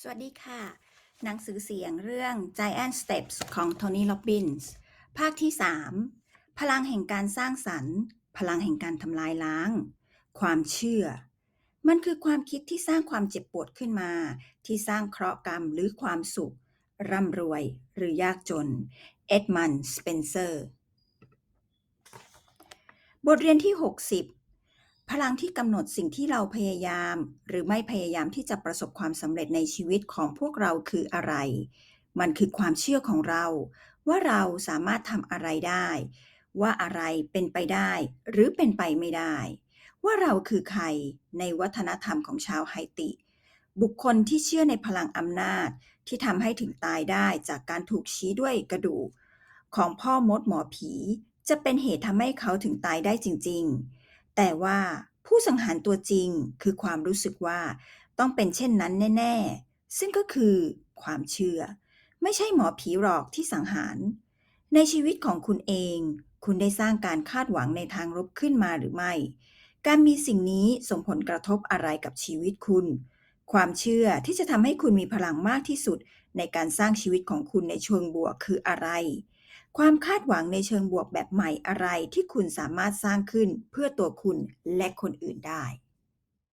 สวัสดีค่ะ หนังสือเสียงเรื่อง Giant Steps ของ Tony Robbins ภาคที่ 3 พลังแห่งการสร้างสรรค์ พลังแห่งการทำลายล้าง ความเชื่อ มันคือความคิดที่สร้างความเจ็บปวดขึ้นมา ที่สร้างเคราะห์กรรมหรือความสุข ร่ำรวยหรือยากจน เอ็ดมันด์สเปนเซอร์ บทเรียนที่ 60 พลังที่กำหนดสิ่งที่เราพยายาม หรือไม่พยายามที่จะประสบความสำเร็จในชีวิตของพวกเราคืออะไร มันคือความเชื่อของเรา ว่าเราสามารถทำอะไรได้ ว่าอะไรเป็นไปได้ หรือเป็นไปไม่ได้ ว่าเราคือใครในวัฒนธรรมของชาวไฮติ บุคคลที่เชื่อในพลังอำนาจที่ทำให้ถึงตายได้จากการถูกชี้ด้วยกระดูกของพ่อมดหมอผี จะเป็นเหตุทำให้เขาถึงตายได้จริง ๆ แต่ว่าผู้สังหารตัวจริงคือความรู้สึกว่าต้องเป็นเช่นนั้นแน่ ๆ ซึ่งก็คือความเชื่อ ไม่ใช่หมอผีหรอกที่สังหาร ในชีวิตของคุณเอง คุณได้สร้างการคาดหวังในทางลบขึ้นมาหรือไม่ การมีสิ่งนี้ส่งผลกระทบอะไรกับชีวิตคุณ ความเชื่อที่จะทำให้คุณมีพลังมากที่สุดในการสร้างชีวิตของคุณในเชิงบวกคืออะไร ความคาดหวังในเชิงบวกแบบใหม่อะไรที่คุณสามารถสร้างขึ้นเพื่อตัวคุณและคนอื่นได้